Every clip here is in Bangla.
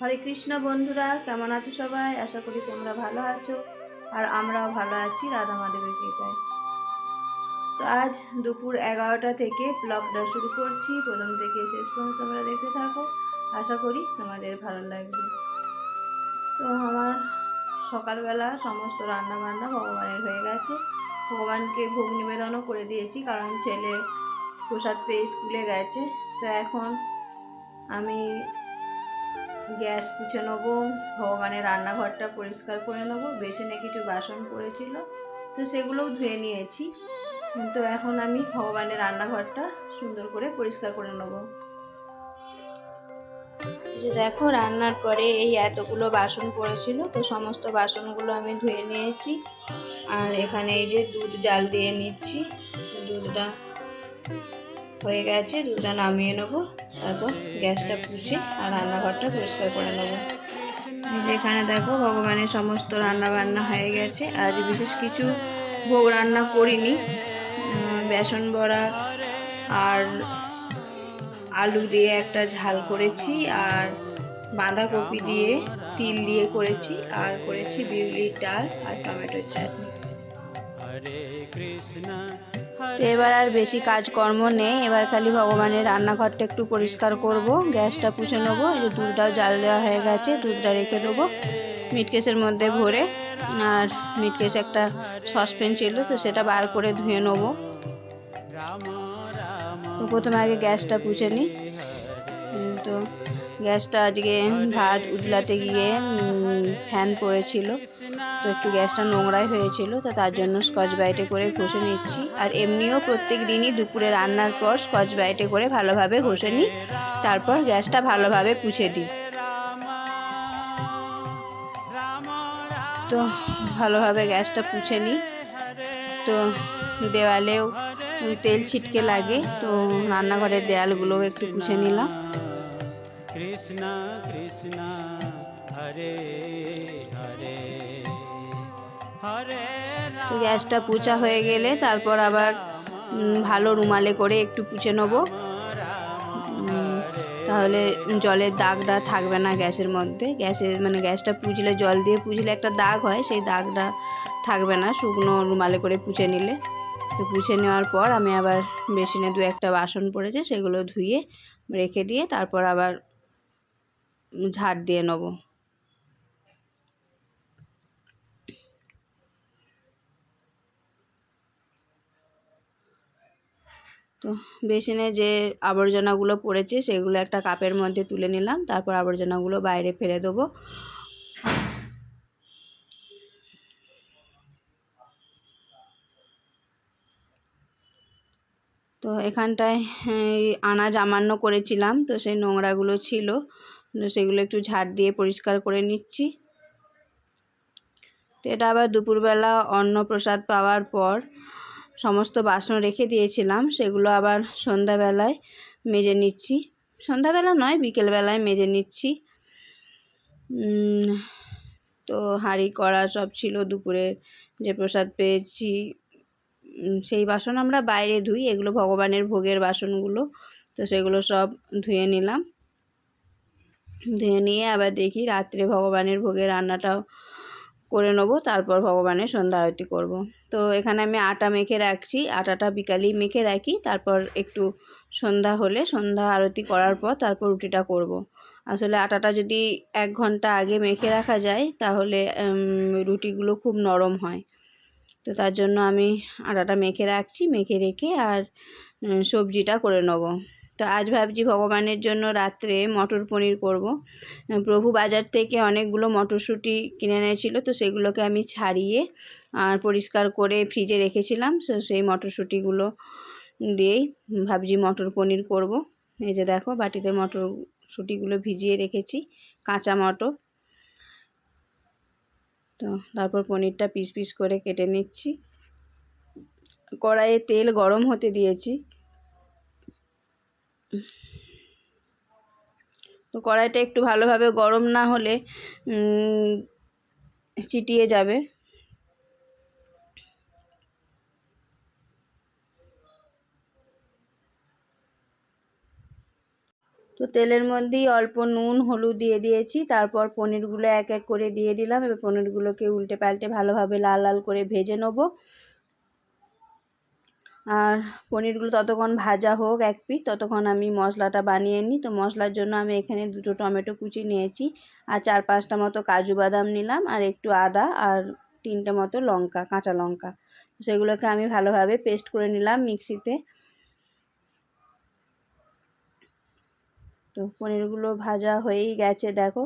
হরে কৃষ্ণ বন্ধুরা, কেমন আছো সবাই? আশা করি তোমরা ভালো আছো আর আমরাও ভালো আছি, রাধা মাধবের কৃপায়। তো আজ দুপুর এগারোটা থেকে ব্লগটা শুরু করছি। প্রথম থেকে শেষ পর্যন্ত তোমরা দেখতে থাকো। আশা করি তোমাদের ভালো লাগবে। তো আমার সকালবেলা সমস্ত রান্না বান্না ভগবানের হয়ে গেছে। ভগবানকে ভোগ নিবেদনও করে দিয়েছি, কারণ ছেলে প্রসাদ পেয়ে স্কুলে গেছে। তো এখন আমি গ্যাস পুছে নেব, ভগবানের রান্নাঘরটা পরিষ্কার করে নেব বেসিনে কিছু বাসন পড়েছিল। তো সেগুলোও ধুয়ে নিয়েছি। তো এখন আমি ভগবানের রান্নাঘরটা সুন্দর করে পরিষ্কার করে নেব। যে দেখো, রান্নার পরে এই এতগুলো বাসন পড়েছিল, তো সমস্ত বাসনগুলো আমি ধুয়ে নিয়েছি। আর এখানে এই যে দুধ জাল দিয়ে নিচ্ছি। দুধটা হয়ে গেছে, দুধটা নামিয়ে নেব, তারপর গ্যাসটা পুছে আর রান্নাঘরটা পরিষ্কার করে নেব। যেখানে দেখো, ভগবানের সমস্ত রান্না বান্না হয়ে গেছে। আজ বিশেষ কিছু ভোগ রান্না করিনি। বেসন বড়া আর আলু দিয়ে একটা ঝাল করেছি আর বাঁধাকপি দিয়ে তিল দিয়ে করেছি আর করেছি বিউলির ডাল আর টমেটোর চাটনি। এবার আর বেশি কাজকর্ম নেই, এবার খালি ভগবানের রান্নাঘরটা একটু পরিষ্কার করব, গ্যাসটা পুছে নেব, এই যে দুধটাও জাল দেওয়া হয়ে গেছে, দুধটা রেখে দেবো মিটকেসের মধ্যে ভরে, আর মিটকেস একটা সসপ্যান ছিল, তো সেটা বার করে ধুয়ে নেব। তো প্রথমে আগে গ্যাসটা পুছে নিই। তো গ্যাসটা আজকে ভাত উতলাতে গিয়ে ফ্যান পড়েছিল। তো একটু গ্যাসটা নোংরাই হয়েছিল, তো তার জন্য স্কচ ব্রাইটে করে ঘষে নিচ্ছি। আর এমনিও প্রত্যেক দিনই দুপুরে রান্নার পর স্কচ ব্রাইটে করে ভালোভাবে ঘষে নিই। তারপর গ্যাসটা ভালোভাবে পুছে দিই। তো ভালোভাবে গ্যাসটা পুছে নিই। তো দেওয়ালেও তেল ছিটকে লাগে, তো রান্নাঘরের দেয়ালগুলোও একটু পুছে নিলাম। কৃষ্ণ কৃষ্ণ। হরে হরে হরে গ্যাসটা পুচা হয়ে গেলে তারপর আবার ভালো রুমালে করে একটু পুছে নেব। তাহলে জলের দাগটা থাকবে না গ্যাসের মধ্যে। গ্যাসের মানে গ্যাসটা পুজলে জল দিয়ে পুজলে একটা দাগ হয় সেই দাগটা থাকবে না শুকনো রুমালে করে পুছে নিলে। তো পুছে নেওয়ার পর আমি আবার বেসিনে দু একটা বাসন পড়েছে সেগুলো ধুয়ে রেখে দিয়ে তারপর আবার ঝাড় দিয়ে নেব। তো বেসিনে যে আবর্জনাগুলো পড়েছে সেগুলো একটা কাপের মধ্যে তুলে নিলাম, তারপর আবর্জনাগুলো বাইরে ফেলে দেবো। তো এখানটায় আনাজ আমান্য করেছিলাম, তো সেই নোংরাগুলো ছিল সেগুলো একটু ঝাড় দিয়ে পরিষ্কার করে নিচ্ছি। তো এটা আবার দুপুরবেলা অন্নপ্রসাদ পাওয়ার পর সমস্ত বাসন রেখে দিয়েছিলাম, সেগুলো আবার সন্ধ্যাবেলায় মেজে নিচ্ছি। সন্ধ্যাবেলা নয়, বিকেলবেলায় মেজে নিচ্ছি। তো হাঁড়ি, কড়া সব ছিল, দুপুরে যে প্রসাদ পেয়েছি সেই বাসন আমরা বাইরে ধুই, এগুলো ভগবানের ভোগের বাসনগুলো, তো সেগুলো সব ধুয়ে নিলাম। ধুয়ে নিয়ে আবার দেখি রাত্রে ভগবানের ভোগের রান্নাটাও করে নেব, তারপর ভগবানের সন্ধ্যা আরতি করব। তো এখানে আমি আটা মেখে রাখছি, আটাটা বিকালেই মেখে রাখি, তারপর একটু সন্ধ্যা হলে সন্ধ্যা আরতি করার পর তারপর রুটিটা করব। আসলে আটাটা যদি এক ঘণ্টা আগে মেখে রাখা যায়, তাহলে রুটিগুলো খুব নরম হয় তো তার জন্য আমি আটাটা মেখে রাখছি, মেখে রেখে আর সবজিটা করে নেব তো আজ ভাবছি ভগবানের জন্য রাত্রে মটর পনির করব। প্রভু বাজার থেকে অনেকগুলো মটরশুঁটি কিনে এনেছিল, তো সেগুলোকে আমি ছাড়িয়ে আর পরিষ্কার করে ফ্রিজে রেখেছিলাম। তো সেই মটরশুঁটিগুলো দিয়েই ভাবছি মটর পনির করব। এই যে দেখো, বাটিতে মটরশুঁটিগুলো ভিজিয়ে রেখেছি, কাঁচা মটর। তো তারপর পনিরটা পিস পিস করে কেটে নিচ্ছি। কড়াইয়ে তেল গরম হতে দিয়েছি। তো কড়াইটা একটু ভালোভাবে গরম না হলে চিটিয়ে যাবে। তো তেলের মধ্যেই অল্প নুন, হলুদ দিয়ে দিয়েছি। তারপর পনিরগুলো এক এক করে দিয়ে দিলাম। এবার পনিরগুলোকে উল্টে পাল্টে ভালোভাবে লাল লাল করে ভেজে নেব। আর পনিরগুলো ততক্ষণ ভাজা হোক এক পিঠ, ততক্ষণ আমি মশলাটা বানিয়ে নিই। তো মশলার জন্য আমি এখানে দুটো টমেটো কুচি নিয়েছি আর চার পাঁচটা মতো কাজু বাদাম নিলাম আর একটু আদা আর তিনটে মতো লঙ্কা, কাঁচা লঙ্কা। সেগুলোকে আমি ভালোভাবে পেস্ট করে নিলাম মিক্সিতে। তো পনিরগুলো ভাজা হয়েই গেছে, দেখো।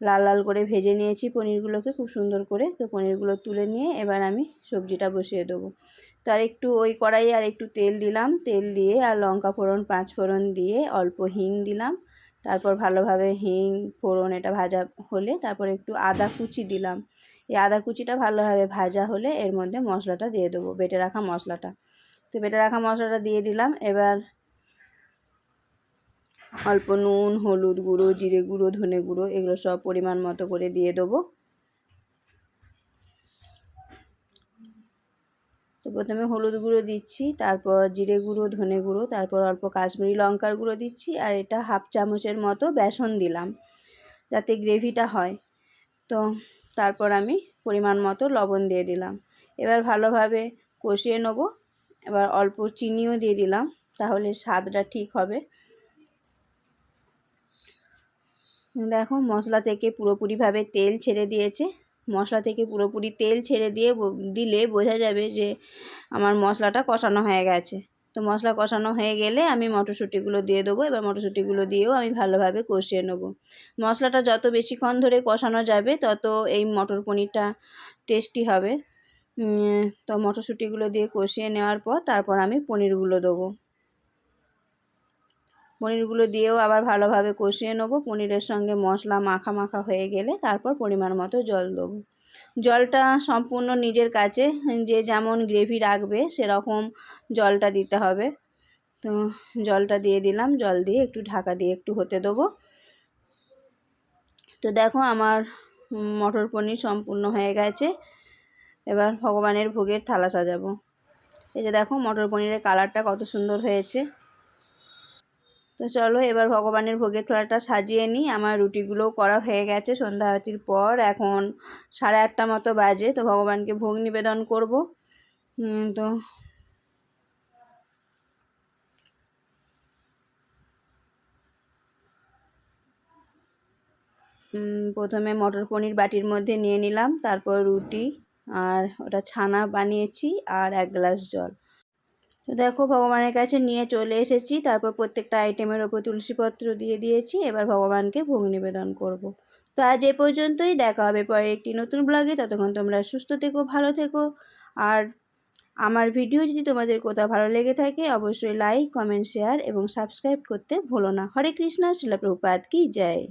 লাল লাল করে ভেজে নিয়েছি পনিরগুলোকে, খুব সুন্দর করে। তো পনিরগুলো তুলে নিয়ে এবার আমি সবজিটা বসিয়ে দেবো। তো আর একটু ওই কড়াইয়ে আর একটু তেল দিলাম। তেল দিয়ে আর লঙ্কা ফোড়ন, পাঁচ ফোড়ন দিয়ে অল্প হিং দিলাম। তারপর ভালোভাবে হিং, ফোড়ন এটা ভাজা হলে তারপর একটু আদা কুচি দিলাম। এই আদা কুচিটা ভালোভাবে ভাজা হলে এর মধ্যে মশলাটা দিয়ে দেবো, বেটে রাখা মশলাটা। তো বেটে রাখা মশলাটা দিয়ে দিলাম। এবার অল্প নুন, হলুদ গুঁড়ো, জিরে গুঁড়ো, ধনে গুঁড়ো এগুলো সব পরিমাণ মতো করে দিয়ে দেবো। তো প্রথমে হলুদ গুঁড়ো দিচ্ছি, তারপর জিরে গুঁড়ো, ধনে গুঁড়ো, তারপর অল্প কাশ্মীরি লঙ্কার গুঁড়ো দিচ্ছি, আর এটা হাফ চামচের মতো বেসন দিলাম যাতে গ্রেভিটা হয়। তো তারপর আমি পরিমাণ মতো লবণ দিয়ে দিলাম। এবার ভালোভাবে কষিয়ে নেব। এবার অল্প চিনিও দিয়ে দিলাম, তাহলে স্বাদটা ঠিক হবে। দেখো মশলা থেকে পুরোপুরিভাবে তেল ছেড়ে দিয়েছে। মশলা থেকে পুরোপুরি তেল ছেড়ে দিয়ে দিলে বোঝা যাবে যে আমার মশলাটা কষানো হয়ে গেছে। তো মশলা কষানো হয়ে গেলে আমি মটরশুঁটিগুলো দিয়ে দেবো। এবার মটরশুঁটিগুলো দিয়েও আমি ভালোভাবে কষিয়ে নেব। মশলাটা যত বেশিক্ষণ ধরে কষানো যাবে, তত এই মটর পনিরটা টেস্টি হবে। তো মটরশুঁটিগুলো দিয়ে কষিয়ে নেওয়ার পর তারপর আমি পনিরগুলো দেবো। পনিরগুলো দিয়েও আবার ভালোভাবে কষিয়ে নেব। পনিরের সঙ্গে মশলা মাখা মাখা হয়ে গেলে তারপর পরিমাণ মতো জল দেবো। জলটা সম্পূর্ণ নিজের কাছে, যে যেমন গ্রেভি রাখবে সেরকম জলটা দিতে হবে। তো জলটা দিয়ে দিলাম, জল দিয়ে একটু ঢাকা দিয়ে একটু হতে দেবো। তো দেখো আমার মটর পনির সম্পূর্ণ হয়ে গেছে। এবার ভগবানের ভোগের থালা সাজাবো। এই যে দেখো মটর পনিরের কালারটা কত সুন্দর হয়েছে। তো চলো এবার ভগবানের ভোগের থালাটা সাজিয়ে নিই। আমার রুটিগুলোও করা হয়ে গেছে সন্ধ্যা আরতির পর। এখন সাড়ে আটটা মতো বাজে, তো ভগবানকে ভোগ নিবেদন করব। তো প্রথমে মটর পনির বাটির মধ্যে নিয়ে নিলাম, তারপর রুটি, আর ওটা ছানা বানিয়েছি, আর এক গ্লাস জল। তো দেখো ভগবানের কাছে নিয়ে চলে এসেছি। তারপর প্রত্যেকটা আইটেমের ওপর তুলসীপত্র দিয়ে দিয়েছি। এবার ভগবানকে ভোগ নিবেদন করব। তো আজ এ পর্যন্তই। দেখা হবে পরে একটি নতুন ব্লগে ততক্ষণ তোমরা সুস্থ থেকো, ভালো থেকো। আর আমার ভিডিও যদি তোমাদের কোথাও ভালো লেগে থাকে, অবশ্যই লাইক কমেন্ট শেয়ার এবং সাবস্ক্রাইব করতে ভুলো না। হরে কৃষ্ণ, শিলা প্রভুপাত কি জয়।